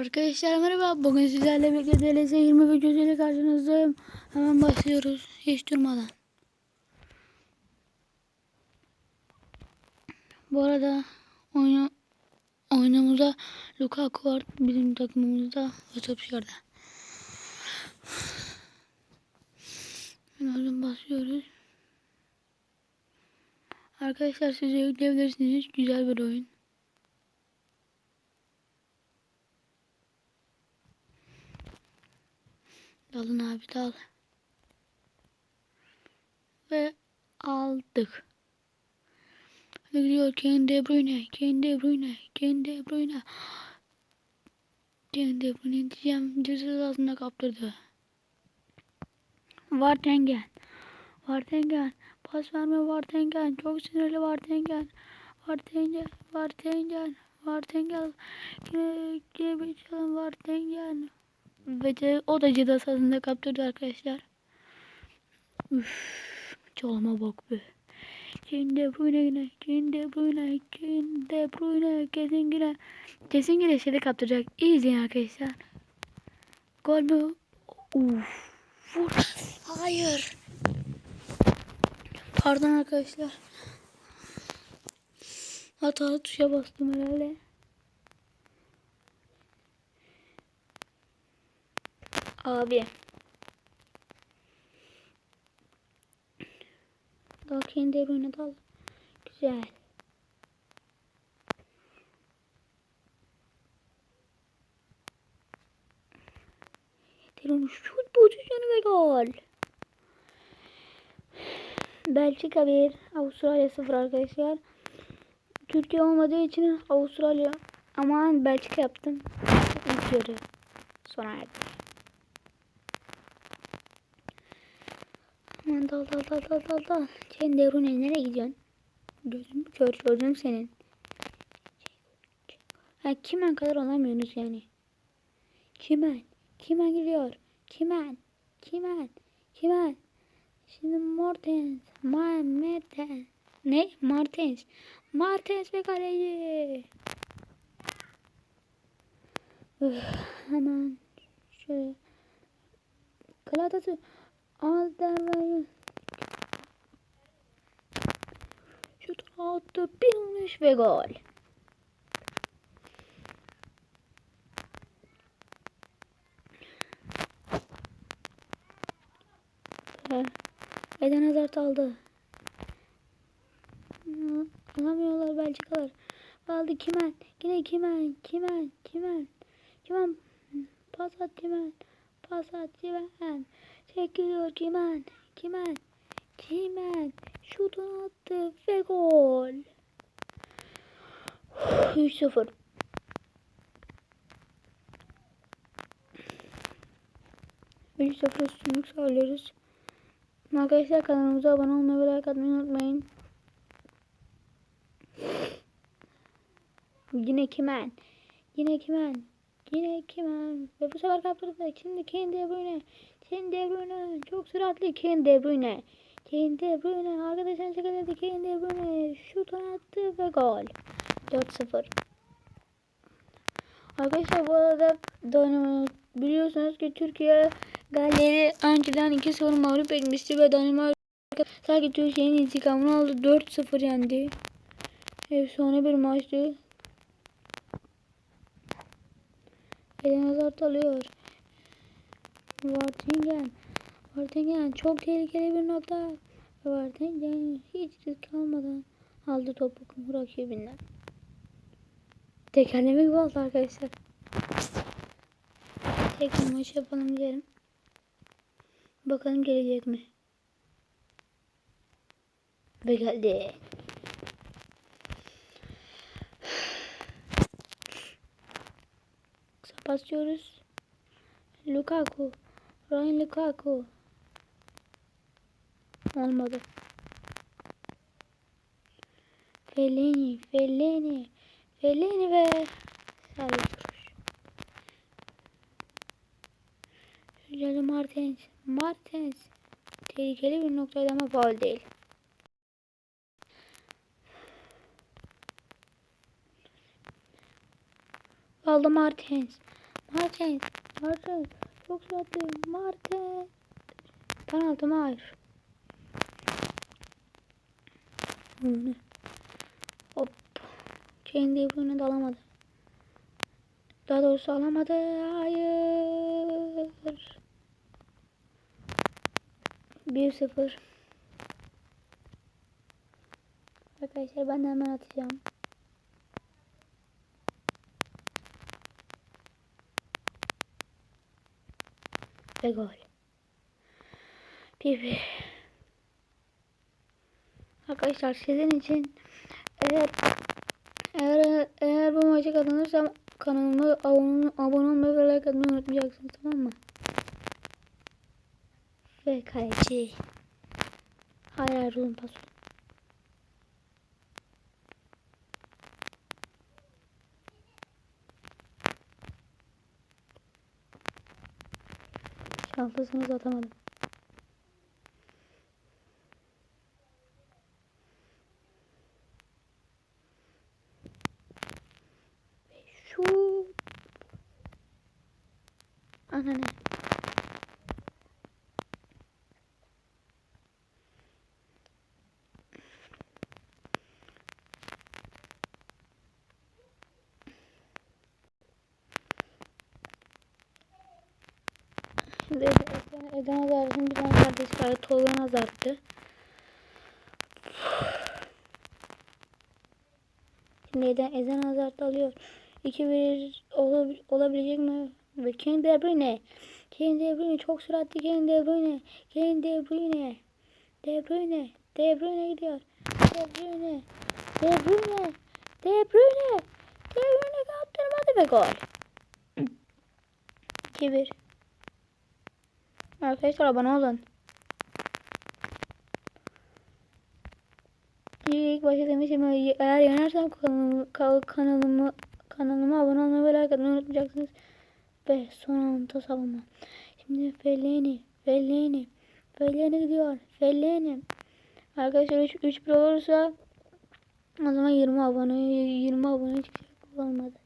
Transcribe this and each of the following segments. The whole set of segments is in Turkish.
Arkadaşlar merhaba. Bugün sizlerle birlikte DLS 20 videosuyla karşınızdayım. Hemen başlıyoruz. Hiç durmadan. Bu arada oyunu, oyunumuzda Lukaku var. Bizim takımımızda Otopşar'da. Hemen başlıyoruz. Arkadaşlar size yükleyebilirsiniz. Güzel bir oyun. Dalın abi dal. Ve aldık. Hadi gidiyor Kane De Bruyne, Kane De Bruyne, Kane De Bruyne. Kane De Bruyne diyeceğim ceza sahasında kaptırdı. Vartengen. Vartengen. Pas verme Vartengen. Çok sinirli Vartengen. Vartengen. Vartengen. Vartengen. Yine, yine bir çalım Vartengen. Ve de, o da ceza sahasında kaptırdı arkadaşlar. Üff, çalıma bak be. Kane De Bruyne yine. Kane De Bruyne. Kane De Bruyne. Kesin yine. Kesin yine şeyde kaptıracak. İyi izleyin arkadaşlar. Gol mü? Uf. Vur. Hayır. Pardon arkadaşlar. Hatalı tuşa bastım herhalde. Abi. Daha kendi evine dal. Güzel. Telon şut pozisyonu ve gol. Belçika 1, Avustralya 0 arkadaşlar. Türkiye olmadığı için Avustralya ama Belçika yaptım. İlk yarı erdi. Aman dal dal dal dal dal dal. Sen Derune nereye gidiyorsun? Gözüm kör gözüm senin. Ha kimen kadar olamıyorsunuz yani. Kimen? Kimen gidiyor? Kimen? Kimen? Kimen? Şimdi Mortens. Ma Mertens. Ne? Martens. Martens ve kaleci. Üf, hemen şöyle. Galatasaray Alderweireld şut attı vuruş ve gol. Ve Eden Hazard aldı. Hı, Alamıyorlar Belçikalar. Aldı Kimen. Yine Kimen. Kimen. Kimen. Kimen. Pas at Kimen. Pas at Kimen. Çekiliyor Kimen. Kimen. Kimen. Şutunu attı ve gol. 3-0. Üç sıfır üstünlük sağlıyoruz. Arkadaşlar kanalımıza abone olmayı ve like atmayı unutmayın. Yine kimen? Yine kimen? Yine kimen? Ve bu sefer kaptırdık. Şimdi Kane De Bruyne. Kane De Bruyne. Çok süratli Kane De Bruyne. Kane De Bruyne. Arkadaşlar çekildi. Kane De Bruyne. Şut attı ve gol. 4-0. Arkadaşlar bu arada Danimarka biliyorsunuz ki Türkiye Galler'i önceden 2-0 mağlup etmişti ve Danimarka sanki Türkiye'nin intikamını aldı. 4-0 yendi. Efsane bir maçtı. Eden Hazard alıyor. Vartingen. Vartingen çok tehlikeli bir nokta. Vartingen hiç risk almadan aldı topu rakibinden. Tekerleme gibi oldu arkadaşlar. Tekrar maç yapalım diyelim. Bakalım gelecek mi? Ve geldi. Basıyoruz. Lukaku. Ryan Lukaku. Olmadı. Fellini. Fellini. Fellini ve Salih duruş. Şöyle Martens. Martens. Tehlikeli bir noktaydı ama faul değil. Aldı Martens. Martin. Martin. Çok süratli. Martin. Penaltı mı? Hayır. Ne? Hop. Kane De Bruyne de alamadı. Daha doğrusu alamadı. Hayır. 1-0. Arkadaşlar ben de hemen atacağım. Ve gol. 1-1. Arkadaşlar sizin için eğer eğer eğer bu maçı kazanırsam kanalıma abone, abone olmayı ve like atmayı unutmayacaksınız tamam mı? Ve kaleci. Hayır hayır uzun. Şanslısınız atamadım. Ve şu Ana ne? Şimdi Eden, Hazard'ın bir tane kardeşi var. Tolga Hazard'dı. Şimdi Eden, Eden Hazard alıyor. 2-1 olab olabilecek mi? Ve Kane De Bruyne. Kane De Bruyne çok süratli Kane De Bruyne. Kane De Bruyne. De Bruyne. De Bruyne gidiyor. De Bruyne. De Bruyne. De Bruyne. De Bruyne kaptırmadı ve gol. 2-1. Arkadaşlar abone olun. İlk başta demiştim eğer yenersem kanalımı, kanalımı kanalıma abone olmayı ve like atmayı unutmayacaksınız. Ve son anda savunma. Şimdi Fellini, Fellini, Fellini gidiyor. Fellini. Arkadaşlar 3 3 bir olursa o zaman 20 abone 20 abone çıkacak olmadı.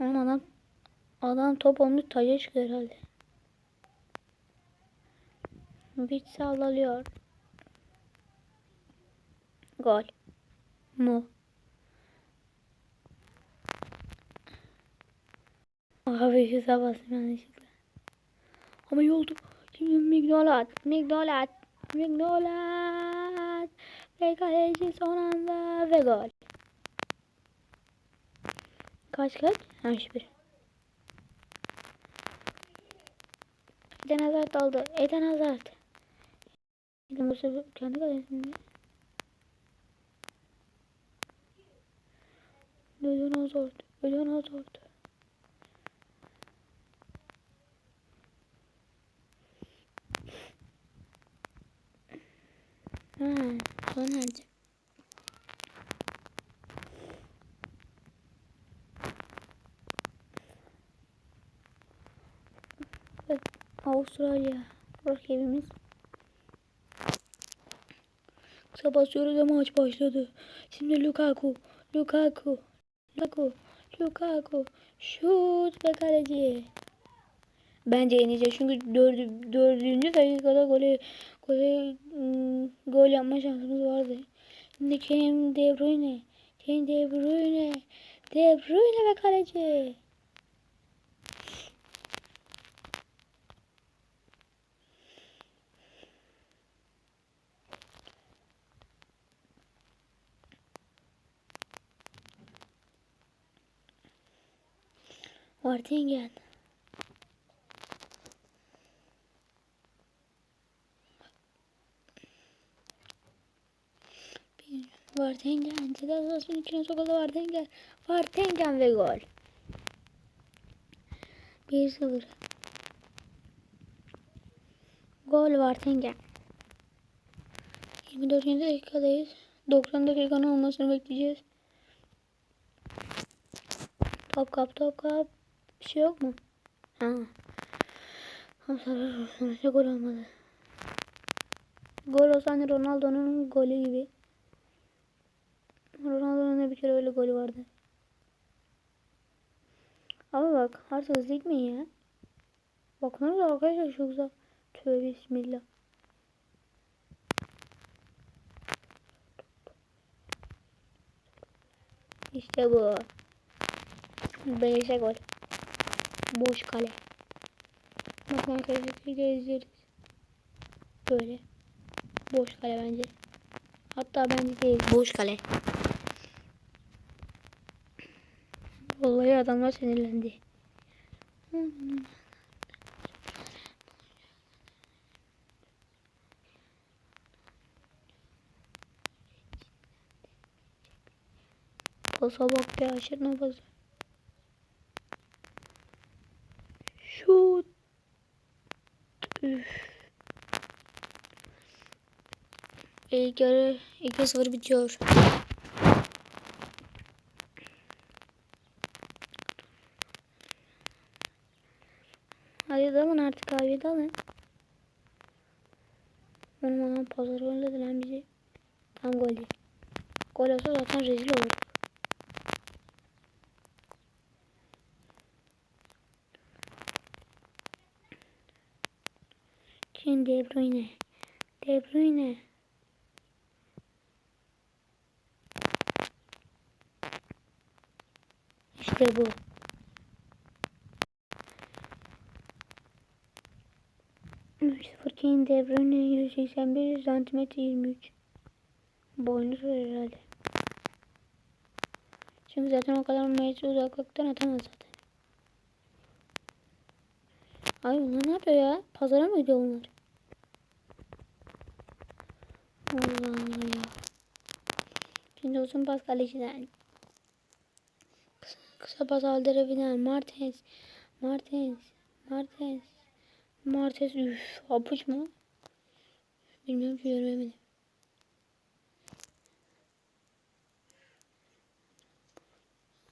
Ama adam adam top olmuş taca çıkıyor herhalde. Bir sallalıyor. Gol. Mu. Abi şu sabahsın yanlışlıkla. Ama iyi oldu. Şimdi Mignolat. Mignolat. Mignolat. Ve kaleci son anda ve gol. Kaç kaç? Ha bir. Eden Hazard aldı. Eden Hazard. Eden sefer kendi kalesinde. Eden Hazard. Eden Hazard. Ha, son nerede? Evet, Avustralya rakibimiz. Kısa basıyoruz ama maç başladı. Şimdi Lukaku, Lukaku, Lukaku, Lukaku, şut ve kaleci. Bence yeneceğiz çünkü dördü, dördüncü dakikada gole, gole, ım, gol yapma şansımız vardı. Şimdi Kane De Bruyne, Kane De Bruyne, De Bruyne ve kaleci. Martingen. Vartengen. Cezasının içine sokuldu Vartengen. Vartengen ve gol. 1-0. Gol Vartengen. 24. dakikadayız. 90 dakikanın olmasını bekleyeceğiz. Top kap top kap. Bir şey yok mu? Ha. Hamsalar sonuçta gol olmadı. Gol olsa hani Ronaldo'nun golü gibi. Ronaldo'nun bir kere öyle golü vardı. Ama bak artık hızlı gitmeyin ya. Bakın arkadaşlar çok güzel. Tövbe bismillah. İşte bu. Beleşe gol. Boş kale. Bakın arkadaşlar izliyoruz. Böyle. Boş kale bence. Hatta bence değil. Boş kale. Vallahi adamlar sinirlendi. Pasa bak ya aşırı pasa. Şut. Üf. İlk yarı 2-0 bitiyor. Hadi dalın artık abi dalın. Benim adam pazar önledi lan bizi. Tam gol değil. Gol olsa zaten rezil olur. Şimdi De Bruyne. De Bruyne. İşte bu. Üç sıfır Kane De Bruyne 181 santimetre 23. Boynu herhalde. Çünkü zaten o kadar metre uzaklıktan atamaz zaten. Ay bunlar ne yapıyor ya? Pazara mı gidiyor bunlar? Allah Allah ya. Şimdi uzun pas kaleciden. Kısa, pas aldırabilir. Martens. Martens. Martens. Martens. Üf. Apuç mu? Bilmiyorum ki göremedim.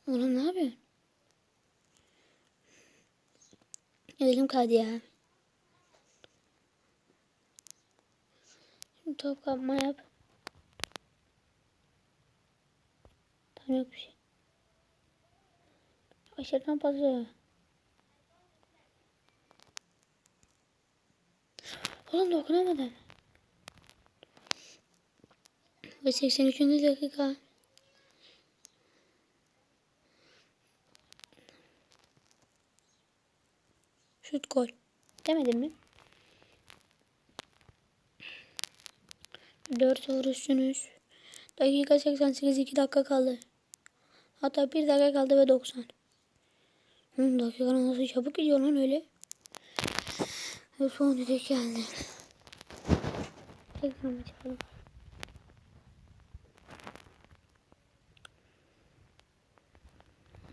Oğlum ne yapıyorsun? Elim kaydı ya. Şimdi top kapma yap. Tam yok bir şey. Aşırıdan pası. Oğlum dokunamadım. Ve 83. dakika. Şut gol. Demedim mi? 4-0 üstünüz. Dakika 88 2 dakika kaldı. Hatta 1 dakika kaldı ve 90. Hı, dakika nasıl çabuk gidiyor lan öyle. Ve son düdük geldi. Tekrar mı çıkalım?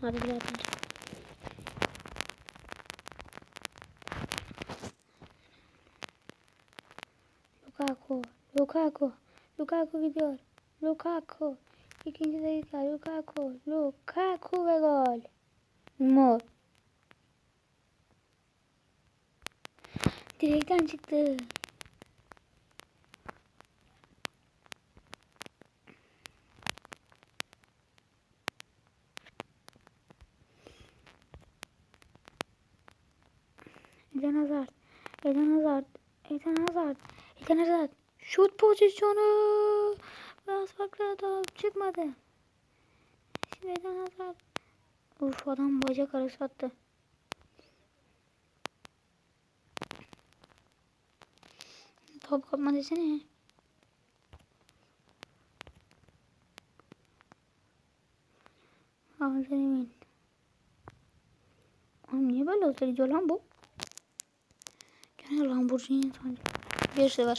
Hadi bir atınca. Lukaku, Lukaku, Lukaku gidiyor. Lukaku. İkinci dakika Lukaku, Lukaku ve gol. Mor. Direkten çıktı. Eden Hazard. Eden Hazard. Eden Hazard. Eden Hazard. Şut pozisyonu. Biraz farklı top çıkmadı. Şimdi Eden Hazard. Uf adam bacak arası attı. Top kapma desene. Aferin. Oğlum niye böyle olsa gidiyor lan bu? Gene Lamborghini sanki. Bir sıfır.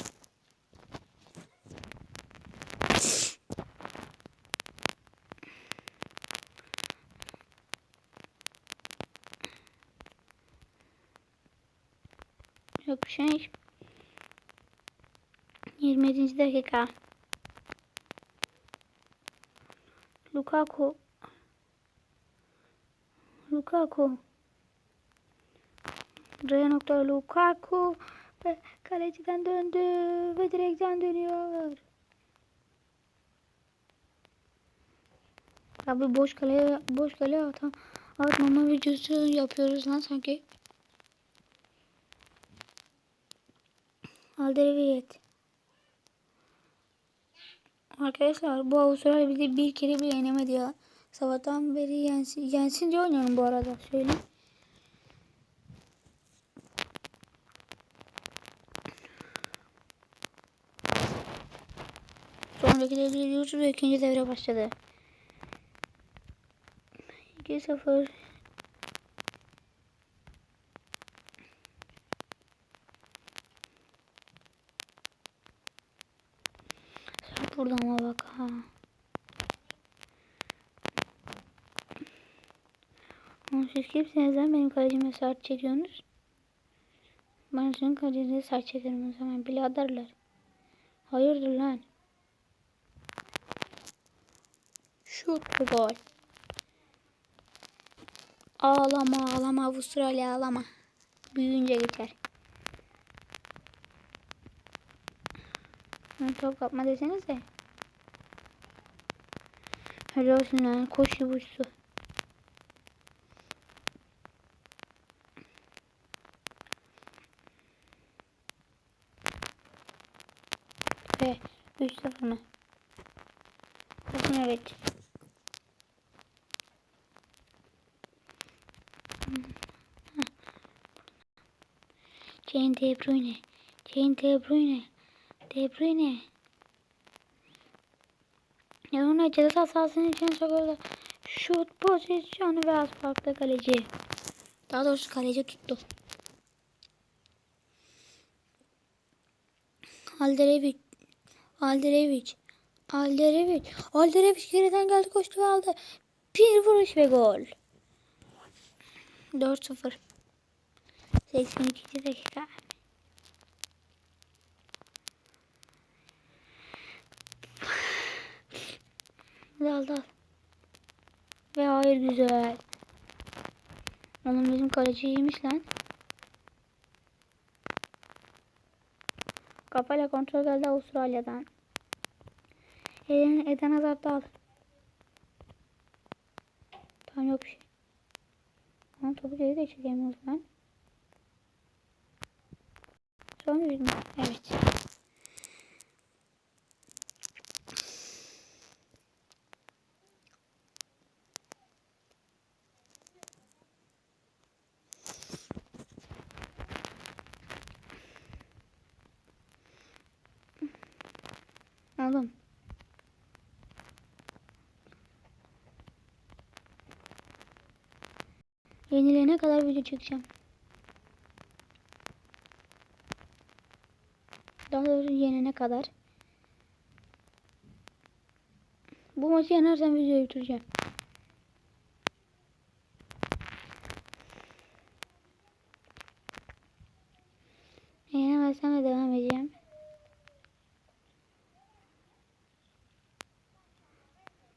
Yok bir şey. 27. dakika. Lukaku. Lukaku. R nokta Lukaku ve kaleciden döndü ve direkten dönüyor. Abi boş kaleye boş kaleye atan atmama videosu yapıyoruz lan sanki. Aldereviyet. Arkadaşlar bu Avustralya bizi bir kere bile yenemedi ya. Sabahtan beri yensin, yensin diye oynuyorum bu arada. Söyleyeyim. Sonraki devre gidiyoruz ve ikinci devre başladı. 2-0 Vurdu ama bak ha. Ama siz kimsiniz benim kalecime sert çekiyorsunuz? Ben sizin kalecinize sert çekerim o zaman biraderler. Hayırdır lan? Şut bu gol. Ağlama ağlama Avustralya ağlama. Büyüyünce geçer. Top kapma desenize. Helal olsun lan koş yuvuşsu. Ve 3-0 mı? Bakın evet. Jane De Bruyne. Jane De Bruyne. De Bruyne. Ceza sahasının içine sokuldu. Şut pozisyonu ve az farklı kaleci. Daha doğrusu kaleci tuttu. Alderevic. Alderevic. Alderevic. Alderevic geriden geldi koştu ve aldı. Bir vuruş ve gol. 4-0. 82. dakika. Dal dal. Ve hayır güzel. Oğlum bizim kaleci iyiymiş lan. Kafayla kontrol geldi Avustralya'dan. Eden, Eden Hazard da al. Tamam yok bir şey. Ama topu geri de çekemiyoruz lan. Son mi? Evet. Oğlum. Yenilene kadar video çekeceğim. Daha doğrusu yenene kadar. Bu maçı yenersem videoyu bitireceğim. Yenemezsem de devam edeceğim.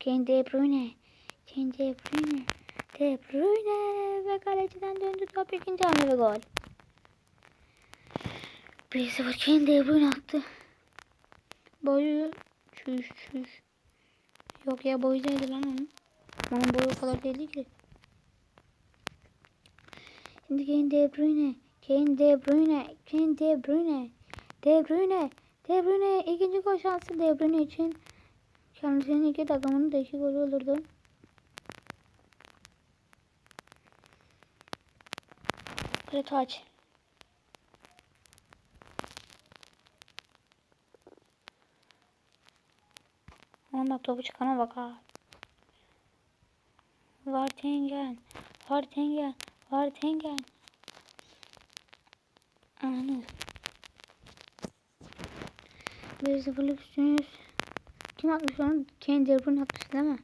Kane De Bruyne. Kane De Bruyne. De Bruyne ve kaleciden döndü top ikinci hamle ve gol. 1-0 Kane De Bruyne attı. Boyu çüş çüş. Yok ya boyu değildi lan onun. Onun boyu o kadar değildi ki. Şimdi Kane De Bruyne. Kane De Bruyne. Kane De Bruyne. De Bruyne. De Bruyne ikinci gol şansı De Bruyne için. Kendisinin iki takımının da iki golü olurdu. Evet aç. Aman bak topu çıkana bak ha. Var tengen. Var tengen. Var tengen. Anı. Bir sıfırlık üstünüz. Kim atmış onu? Kane De Bruyne atmış değil mi?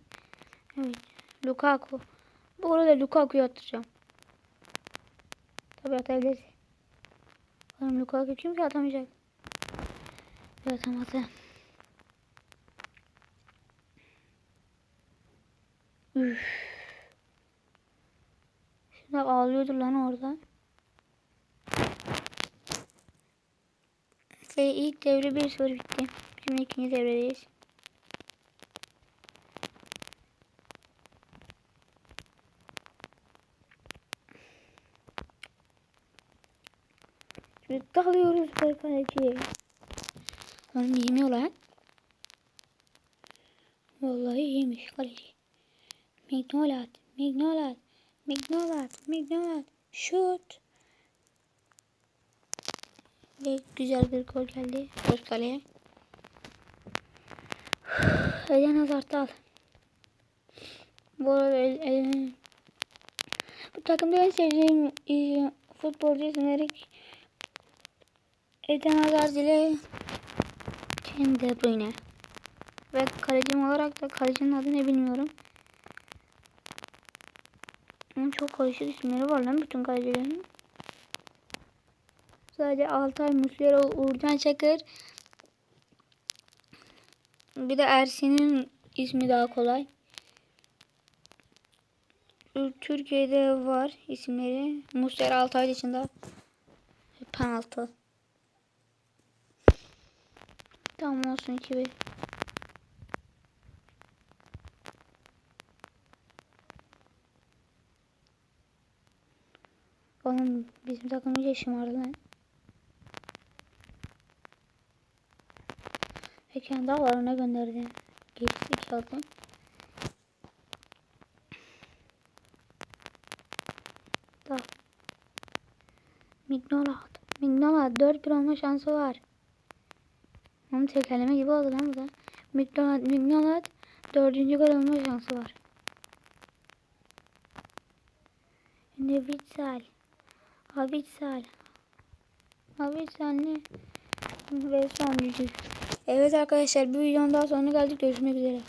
Evet. Lukaku. Bu arada Lukaku'yu atacağım. Tabii atabiliriz. Oğlum Lukaku kim ki atamayacak? Bir atamadı. Üf. Şimdi ağlıyordur lan orada. Ve ilk devre bir soru bitti. Şimdi ikinci devredeyiz. Şimdi dalıyoruz be kaleci. Onu yemiyor lan. Vallahi iyiymiş kaleci. Mignolat, Mignolat, Mignolat, Mignolat. Şut. Ve güzel bir gol geldi. Boş kaleye. Eden Hazard'ı al. Bu arada el- bu takımda en sevdiğim e, futbolcu isimleri Eden Hazard ile Kevin De Bruyne. Ve kalecim olarak da kalecinin adı ne bilmiyorum. Ama çok karışık isimleri var lan bütün kalecilerin. Sadece Altay, Muslera, Uğurcan Çakır. Bir de Ersin'in ismi daha kolay. Türkiye'de var isimleri. Muslera Altay dışında. Penaltı. Tamam olsun 2-1. Oğlum bizim takım iyice şımardı lan. Ve kendi ağlarına gönderdi. Gerisi kaldı. Da. Mignolat. Mignolat 4-1 olma şansı var. Onun tekerleme gibi oldu lan bu da. Mignolat, Mignolat dördüncü gol olma şansı var. Ne Vitsal. Avitsal. Avitsal ne? Ve son düdük. Evet arkadaşlar bir videonun daha sonuna geldik. Görüşmek üzere.